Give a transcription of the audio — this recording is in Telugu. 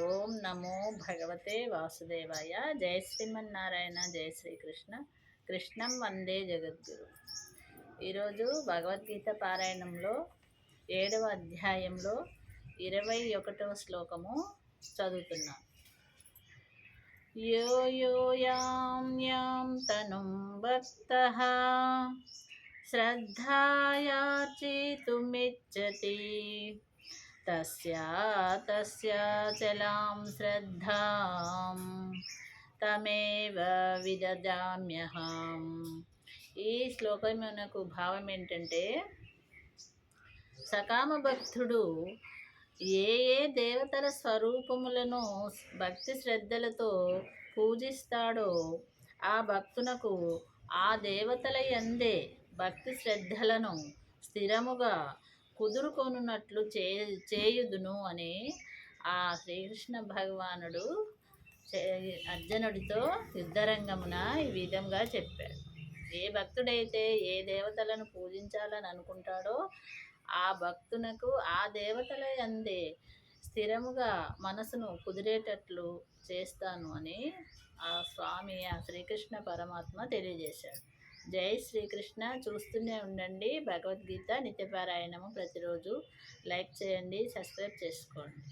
ఓం నమో భగవతే వాసుదేవాయ. జయ శ్రీమన్నారాయణ జయ శ్రీకృష్ణ. కృష్ణం వందే జగద్గురు. ఈరోజు భగవద్గీత పారాయణంలో ఏడవ అధ్యాయంలో ఇరవై ఒకటవ శ్లోకము చదువుతున్నాం. యో యో యాం యాం తనుం భక్త. శ్రద్ధాయార్చితుమిచ్చతి. తస్యా తస్యా చలాం శ్రద్ధాం తమేవ విదదామ్యహం ఈ శ్లోకమునకు భావం ఏంటంటే సకామ భక్తుడు ఏ ఏ దేవతల స్వరూపములను భక్తి శ్రద్ధలతో పూజిస్తాడో ఆ భక్తునకు ఆ దేవతల యందే భక్తి శ్రద్ధలను స్థిరముగా కుదురుకొనున్నట్లు చే చేయుదును అని ఆ శ్రీకృష్ణ భగవానుడు అర్జునుడితో యుద్ధరంగమున ఈ విధంగా చెప్పాడు. ఏ భక్తుడైతే ఏ దేవతలను పూజించాలని అనుకుంటాడో ఆ భక్తునకు ఆ దేవతల అందే స్థిరముగా మనసును కుదిరేటట్లు చేస్తాను అని ఆ స్వామి ఆ శ్రీకృష్ణ పరమాత్మ తెలియజేశాడు. జై శ్రీకృష్ణ. చూస్తూనే ఉండండి. భగవద్గీత నిత్యపారాయణము ప్రతిరోజు. లైక్ చేయండి సబ్స్క్రైబ్ చేసుకోండి.